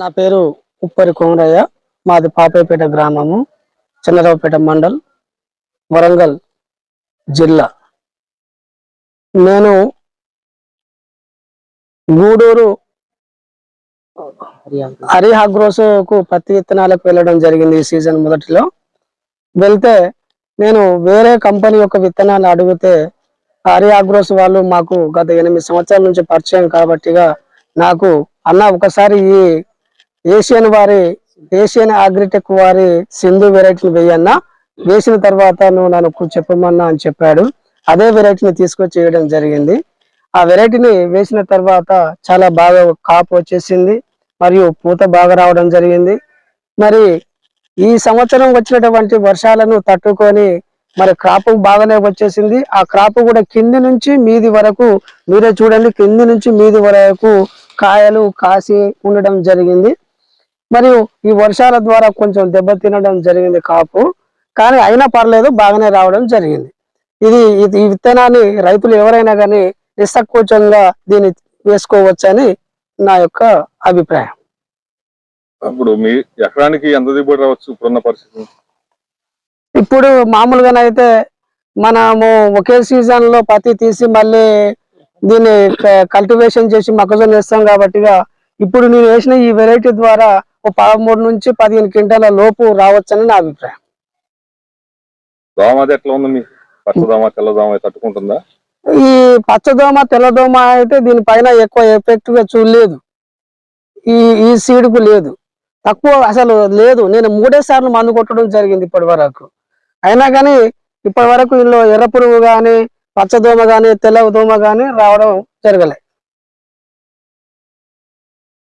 నా పేరు ఉప్పరి కోమరయ్య. మాది పాపయ్యపేట గ్రామము చంద్రరావుపేట మండల్ వరంగల్ జిల్లా. నేను గూడూరు హరిహాగ్రోసుకు పత్తి విత్తనాలకు వెళ్ళడం జరిగింది ఈ సీజన్ మొదటిలో. వెళ్తే నేను వేరే కంపెనీ యొక్క విత్తనాలు అడిగితే హరి అగ్రోస్ వాళ్ళు మాకు గత ఎనిమిది సంవత్సరాల నుంచి పరిచయం కాబట్టిగా నాకు అన్న ఒకసారి ఈ ఏషియన్ వారి ఏషియన్ అగ్రిటెక్ వారి సింధు వెరైటీని వేయన్నా వేసిన తర్వాత నువ్వు నాకు చెప్పమన్నా అని చెప్పాడు. అదే వెరైటీని తీసుకొచ్చి వేయడం జరిగింది. ఆ వెరైటీని వేసిన తర్వాత చాలా బాగా కాపు వచ్చేసింది. మరియు పూత బాగా రావడం జరిగింది. మరి ఈ సంవత్సరం వచ్చినటువంటి వర్షాలను తట్టుకొని మరి క్రాప్ బాగానే వచ్చేసింది. ఆ క్రాప్ కూడా కింది నుంచి మీది వరకు మీరే చూడండి కింది నుంచి మీది వరకు కాయలు కాసి ఉండడం జరిగింది. మరియు ఈ వర్షాల ద్వారా కొంచెం దెబ్బ తినడం జరిగింది కాపు. కానీ అయినా పర్లేదు బాగానే రావడం జరిగింది. ఇది ఇది- ఈ విత్తనాన్ని రైతులు ఎవరైనా కానీ నిస్సంకోచంగా దీన్ని వేసుకోవచ్చని నా యొక్క అభిప్రాయం. ఇప్పుడు మీ ఎకరానికి ఎంత దిగుబడి రావచ్చు ఇప్పుడున్న పరిస్థితి? ఇప్పుడు మామూలుగానైతే మనము ఒకే సీజన్లో పత్తి తీసి మళ్ళీ దీన్ని కల్టివేషన్ చేసి మొక్కజొన్న వేస్తాం కాబట్టిగా ఇప్పుడు నేను వేసిన ఈ వెరైటీ ద్వారా ఒక పదమూడు నుంచి పదిహేను క్వింటాల లోపు రావచ్చని నా అభిప్రాయం. దోమ అది ఎట్లా ఉంది మీ పచ్చదోమ తెల్లదోమ తట్టుకుంటుందా? ఈ పచ్చదోమ తెల్లదోమ అయితే దీనిపైన ఎక్కువ ఎఫెక్ట్గా చూడలేదు. ఈ ఈ సీడ్కు లేదు. తక్కువ అసలు లేదు. నేను మూడే సార్లు మందు కొట్టడం జరిగింది ఇప్పటి వరకు అయినా కానీ ఇప్పటి వరకు ఇందులో ఎర్ర పురుగు గాని పచ్చదోమ గాని తెల్ల దోమ గాని రావడం జరగలే.